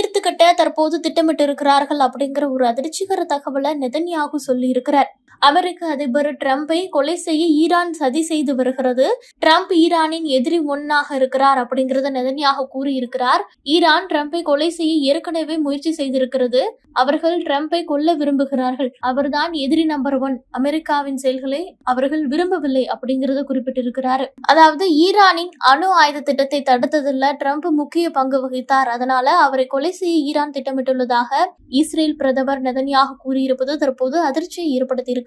தீர்த்து கட்ட தற்போது திட்டமிட்டு இருக்கிறார்கள் அப்படிங்கிற ஒரு அதிர்ச்சிகர தகவலை நெதன்யாகு சொல்லி இருக்கிறார் அமெரிக்க அதிபர் ட்ரம்பை கொலை செய்ய ஈரான் சதி செய்து வருகிறது. ட்ரம்ப் ஈரானின் எதிரி ஒன்னாக இருக்கிறார் அப்படிங்கறத நெதனியாக கூறியிருக்கிறார். ஈரான் ட்ரம்பை கொலை செய்ய ஏற்கனவே முயற்சி செய்திருக்கிறது. அவர்கள் ட்ரம்பை கொல்ல விரும்புகிறார்கள். அவர்தான் எதிரி நம்பர் ஒன். அமெரிக்காவின் செயல்களை அவர்கள் விரும்பவில்லை அப்படிங்கறத குறிப்பிட்டிருக்கிறாரு. அதாவது ஈரானின் அணு ஆயுத திட்டத்தை தடுத்ததில் ட்ரம்ப் முக்கிய பங்கு வகித்தார். அதனால அவரை கொலை செய்ய ஈரான் திட்டமிட்டுள்ளதாக இஸ்ரேல் பிரதமர் நெதனியாக கூறியிருப்பது தற்போது அதிர்ச்சியை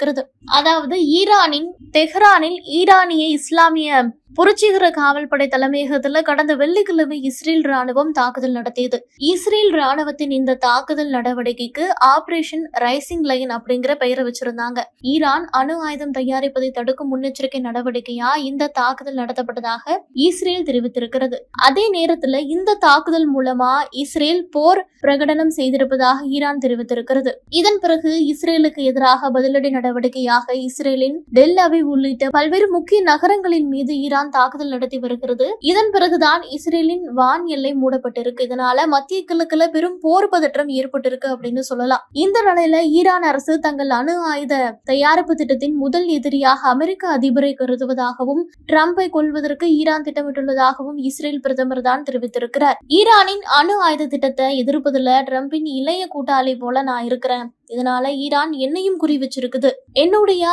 இருக்கிறது. அதாவது ஈரானின் தெஹ்ரானில் ஈரானிய இஸ்லாமிய புரட்சிகர காவல்படை தலைமையகத்துல கடந்த வெள்ளிக்கிழமை இஸ்ரேல் ராணுவம் தாக்குதல் நடத்தியது. இஸ்ரேல் ராணுவத்தின் இந்த தாக்குதல் நடவடிக்கைக்கு ஆபரேஷன் ரைசிங் லைன் அப்படிங்கிற பெயரை வச்சிருந்தாங்க. ஈரான் அணு ஆயுதம் தயாரிப்பதை தடுக்கும் முன்னெச்சரிக்கை நடவடிக்கையா இந்த தாக்குதல் நடத்தப்பட்டதாக இஸ்ரேல் தெரிவித்திருக்கிறது. அதே நேரத்துல இந்த தாக்குதல் மூலமா இஸ்ரேல் போர் பிரகடனம் செய்திருப்பதாக ஈரான் தெரிவித்திருக்கிறது. இதன் பிறகு இஸ்ரேலுக்கு எதிராக பதிலடி நடவடிக்கையாக இஸ்ரேலின் டெல் உள்ளிட்ட பல்வேறு முக்கிய நகரங்களின் மீது ஈரான் தாக்குதல் நடத்தி வருகிறது. இதன் பிறகுதான் இஸ்ரேலின் வான் எல்லை மூடப்பட்டிருக்கு. இதனால மத்திய கிழக்குல பெரும் போர் பதற்றம் ஏற்பட்டிருக்கு அப்படின்னு சொல்லலாம். இந்த நிலையில ஈரான் அரசு தங்கள் அணு ஆயுத தயாரிப்பு திட்டத்தின் முதல் எதிரியாக அமெரிக்க அதிபரை கருதுவதாகவும் ட்ரம்பை கொள்வதற்கு ஈரான் திட்டமிட்டுள்ளதாகவும் இஸ்ரேல் பிரதமர் தான் தெரிவித்திருக்கிறார். ஈரானின் அணு ஆயுத திட்டத்தை எதிர்ப்பதில் ட்ரம்பின் இளைய கூட்டாளி போல நான் இருக்கிறேன். இதனால ஈரான் என்னையும் குறி வச்சிருக்குது. என்னுடைய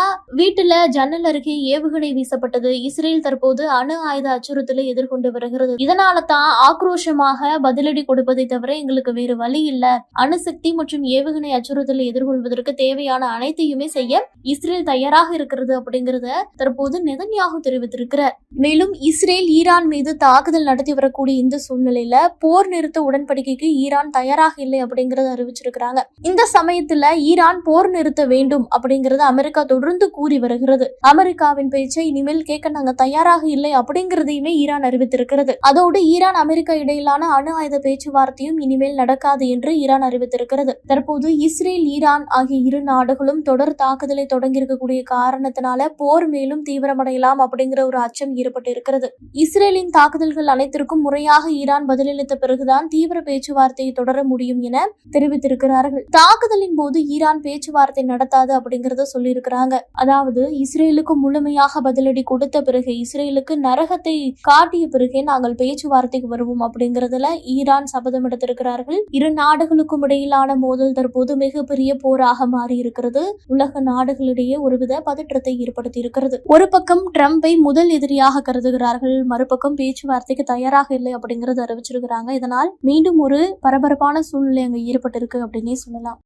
வீட்டுல ஜன்னல் அருகே ஏவுகணை வீசப்பட்டது. இஸ்ரேல் தற்போது அணு ஆயுத அச்சுறுத்தலை எதிர்கொண்டு வருகிறது. இதனால தான் ஆக்ரோஷமாக பதிலடி கொடுப்பதை தவிர எங்களுக்கு வேறு வழி இல்ல. அணுசக்தி மற்றும் ஏவுகணை அச்சுறுத்தலை எதிர்கொள்வதற்கு தேவையான அனைத்தையுமே செய்ய இஸ்ரேல் தயாராக இருக்கிறது அப்படிங்கறத தற்போது நெதன்யாகு தெரிவித்திருக்கிறார். மேலும் இஸ்ரேல் ஈரான் மீது தாக்குதல் நடத்தி வரக்கூடிய இந்த சூழ்நிலையில போர் நிறுத்த உடன்படிக்கைக்கு ஈரான் தயாராக இல்லை அப்படிங்கறத அறிவிச்சிருக்கிறாங்க. இந்த சமயத்துல ஈரான் போர் நிறுத்த வேண்டும் அப்படிங்கறது அமெரிக்கா தொடர்ந்து கூறி வருகிறது. அமெரிக்காவின் பேச்சை இனிமேல் கேட்க நாங்க தயாராக இல்லை அப்படிங்கறதையுமே ஈரான் அறிவித்திருக்கிறது. அதோடு ஈரான் அமெரிக்கா இடையிலான அணு ஆயுத பேச்சுவார்த்தையும் இனிமேல் நடக்காது என்று ஈரான் அறிவித்திருக்கிறது. தற்போது இஸ்ரேல் ஈரான் ஆகிய இரு நாடுகளும் தொடர் தாக்குதலை தொடங்கியிருக்கக்கூடிய காரணத்தினால போர் மேலும் தீவிரமடையலாம் அப்படிங்கிற ஒரு அச்சம் ஏற்பட்டு இருக்கிறது இஸ்ரேலின் தாக்குதல்கள் அனைத்திற்கும் முறையாக ஈரான் பதிலளித்த பிறகுதான் தீவிர பேச்சுவார்த்தையை தொடர முடியும் என தெரிவித்திருக்கிறார்கள். தாக்குதலின் போது ஈரான் பேச்சுவார்த்தை நடத்தாது அப்படிங்கறத சொல்லியிருக்கிறாங்க. அதாவது இஸ்ரேலுக்கு முழுமையாக பதிலடி கொடுத்த பிறகு இஸ்ரேலுக்கு நரகத்தை காட்டிய பிறகே நாங்கள் பேச்சுவார்த்தைக்கு வருவோம் அப்படிங்கறதுல ஈரான் சபதம் எடுத்திருக்கிறார்கள். இரு நாடுகளுக்கும் இடையிலான மோதல் தற்போது மிகப்பெரிய போராக மாறி இருக்கிறது உலக நாடுகளிடையே ஒருவித பதற்றத்தை ஏற்படுத்தி இருக்கிறது ஒரு பக்கம் ட்ரம்பை முதல் எதிரியாக கருதுகிறார்கள் மறுபக்கம் பேச்சுவார்த்தைக்கு தயாராக இல்லை அப்படிங்கறது அறிவிச்சிருக்கிறாங்க. இதனால் மீண்டும் ஒரு பரபரப்பான சூழ்நிலை அங்க ஏற்பட்டிருக்கு அப்படின்னே சொல்லலாம்.